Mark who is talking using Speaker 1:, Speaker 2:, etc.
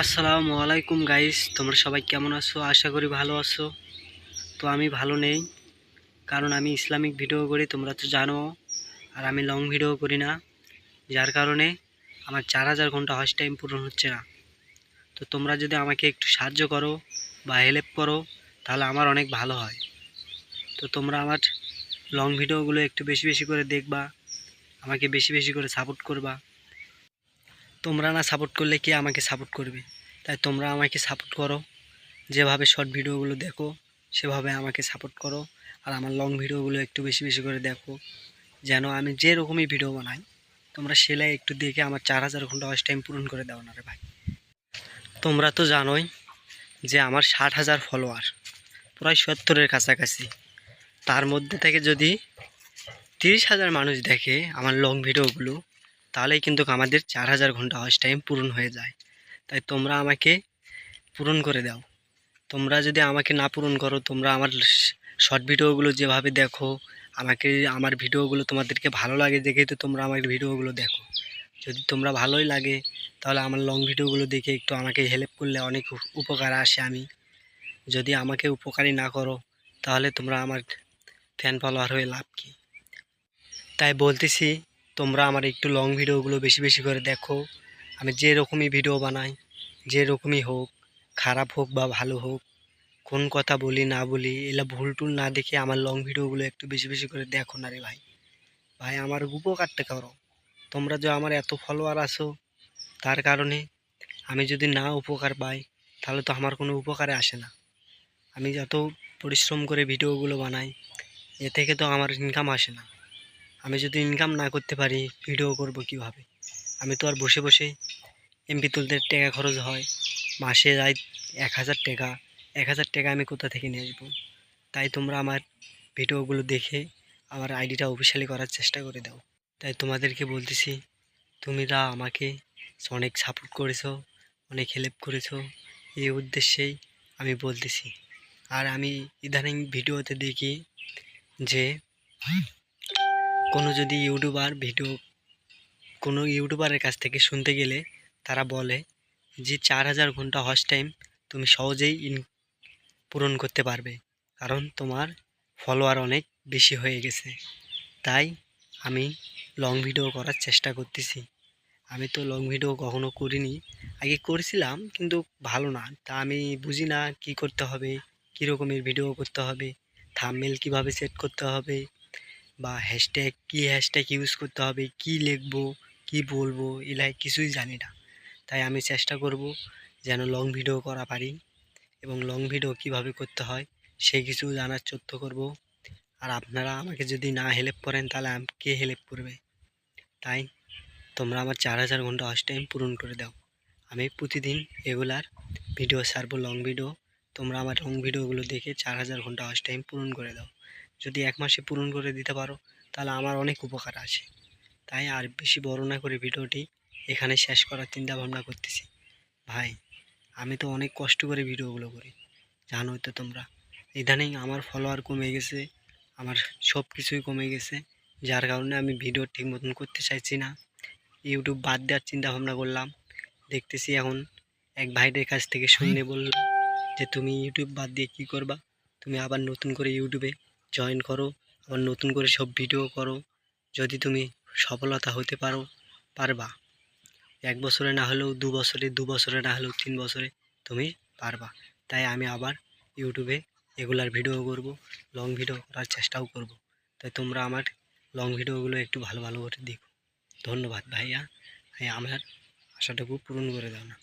Speaker 1: আসসালামু আলাইকুম গাইস তোমরা সবাই কেমন আছো? আশা করি ভালো আছো। তো আমি ভালো নেই, কারণ আমি ইসলামিক ভিডিও করি, তোমরা তো জানো। আর আমি লং ভিডিও করি না, যার কারণে আমার চার হাজার ঘণ্টা হজ টাইম পূরণ হচ্ছে না। তো তোমরা যদি আমাকে একটু সাহায্য করো বা হেল্প করো, তাহলে আমার অনেক ভালো হয়। তো তোমরা আমার লং ভিডিওগুলো একটু বেশি বেশি করে দেখবা, আমাকে বেশি বেশি করে সাপোর্ট করবা। তোমরা না সাপোর্ট করলে কে আমাকে সাপোর্ট করবে? তাই তোমরা আমাকে সাপোর্ট করো। যেভাবে শর্ট ভিডিওগুলো দেখো, সেভাবে আমাকে সাপোর্ট করো। আর আমার লং ভিডিওগুলো একটু বেশি বেশি করে দেখো। যেন আমি যে রকমই ভিডিও বানাই, তোমরা সেলাই একটু দেখে আমার চার হাজার ঘণ্টা ওয়াচ টাইম পূরণ করে দাও না রে ভাই। তোমরা তো জানোই যে আমার ষাট হাজার ফলোয়ার প্রায় সত্তরের কাছাকাছি। তার মধ্যে থেকে যদি তিরিশ হাজার মানুষ দেখে আমার লং ভিডিওগুলো তাহলেই কিন্তু আমাদের চার হাজার ঘণ্টা ওয়াচ টাইম পূরণ হয়ে যায়। তাই তোমরা আমাকে পূরণ করে দাও। তোমরা যদি আমাকে না পূরণ করো, তোমরা আমার শর্ট ভিডিওগুলো যেভাবে দেখো, আমাকে, আমার ভিডিওগুলো তোমাদেরকে ভালো লাগে দেখেই তো তোমরা আমার ভিডিওগুলো দেখো। যদি তোমরা ভালোই লাগে, তাহলে আমার লং ভিডিওগুলো দেখে একটু আমাকে হেল্প করলে অনেক উপকার আসে আমি। যদি আমাকে উপকারী না করো, তাহলে তোমরা আমার ফ্যান ফলোয়ার হয়ে লাভ কী? তাই বলতেছি তোমরা আমার একটু লং ভিডিওগুলো বেশি বেশি করে দেখো। আমি যে রকমই ভিডিও বানাই যে রকমই হোক, খারাপ হোক বা ভালো হোক, কোন কথা বলি না বলি, এলা ভুল টুল না দেখে আমার লং ভিডিওগুলো একটু বেশি বেশি করে দেখো না রে ভাই। ভাই, আমার উপকারটা করো। তোমরা যে আমার এত ফলোয়ার আসো তার কারণে আমি যদি না উপকার পাই, তাহলে তো আমার কোনো উপকারে আসে না। আমি যত পরিশ্রম করে ভিডিওগুলো বানাই, এ থেকে তো আমার ইনকাম আসে না। আমি যদি ইনকাম না করতে পারি ভিডিও করব কীভাবে? আমি তো আর বসে বসে এমপি তুলতে টাকা খরচ হয়। মাসে যায় এক হাজার টাকা। এক হাজার টাকা আমি কোথা থেকে নিয়ে আসব? তাই তোমরা আমার ভিডিওগুলো দেখে আমার আইডিটা অফিসিয়ালি করার চেষ্টা করে দাও। তাই তোমাদেরকে বলতেছি তুমিরা আমাকে অনেক সাপোর্ট করেছ, অনেক হেল্প করেছ, এই উদ্দেশ্যেই আমি বলতেছি। আর আমি ইদানিং ভিডিওতে দেখি যে কোনো যদি ইউটিউবার ভিডিও কোনো ইউটিউবারের কাছ থেকে শুনতে গেলে তারা বলে যে চার হাজার ঘণ্টা হস টাইম তুমি সহজেই ইন, পূরণ করতে পারবে। কারণ তোমার ফলোয়ার অনেক বেশি হয়ে গেছে। তাই আমি লং ভিডিও করার চেষ্টা করতেছি। আমি তো লং ভিডিও কখনো করিনি। আগে করেছিলাম, কিন্তু ভালো না। তা আমি বুঝি না কি করতে হবে কী রকমের ভিডিও করতে হবে থামমেল কীভাবে সেট করতে হবে বা হ্যাশট্যাগ কী হ্যাশট্যাগ ইউজ করতে হবে, কি লিখব, কি বলব এলাই কিছুই জানি না। তাই আমি চেষ্টা করব যেন লং ভিডিও করা পারি এবং লং ভিডিও কীভাবে করতে হয় সেই কিছু জানার চর্চ করব। আর আপনারা আমাকে যদি না হেল্প করেন তাহলে আম- কে হেল্প করবে? তাই তোমরা আমার চার হাজার ঘণ্টা ওয়াচ টাইম পূরণ করে দাও। আমি প্রতিদিন রেগুলার ভিডিও ছাড়বো লং ভিডিও তোমরা আমার লং ভিডিওগুলো দেখে চার হাজার ঘণ্টা ওয়াচ টাইম পূরণ করে দাও। যদি এক মাসে পূরণ করে দিতে পারো, তাহলে আমার অনেক উপকার আছে। তাই আর বেশি বড় না করে ভিডিওটি এখানে শেষ করার চিন্তা ভাবনা করতেছি। ভাই, আমি তো অনেক কষ্ট করে ভিডিওগুলো করি। জানোই তো তোমরা, ইদানিং আমার ফলোয়ার কমে গেছে, আমার সব কিছুই কমে গেছে, যার কারণে আমি ভিডিও ঠিক মতন করতে চাইছি না। ইউটিউব বাদ দেওয়ার চিন্তা ভাবনা করলাম। দেখতেছি এখন এক ভাইদের কাছ থেকে শুনে বলল যে, তুমি ইউটিউব বাদ দিয়ে কী করবা? তুমি আবার নতুন করে ইউটিউবে জয়েন করো, আবার নতুন করে সব ভিডিও করো, যদি তুমি সফলতা হতে পারো, পারবা। এক বছরে না হলেও দু বছরে দু বছরে না হলেও তিন বছরে তুমি পারবা। তাই আমি আবার ইউটিউবে রেগুলার ভিডিও করব লং ভিডিও করার চেষ্টাও করব। তাই তোমরা আমার লং ভিডিওগুলো একটু ভালো ভালো করে দেখো। ধন্যবাদ ভাইয়া। ভাই আমার আশাটুকু পূরণ করে দাও না।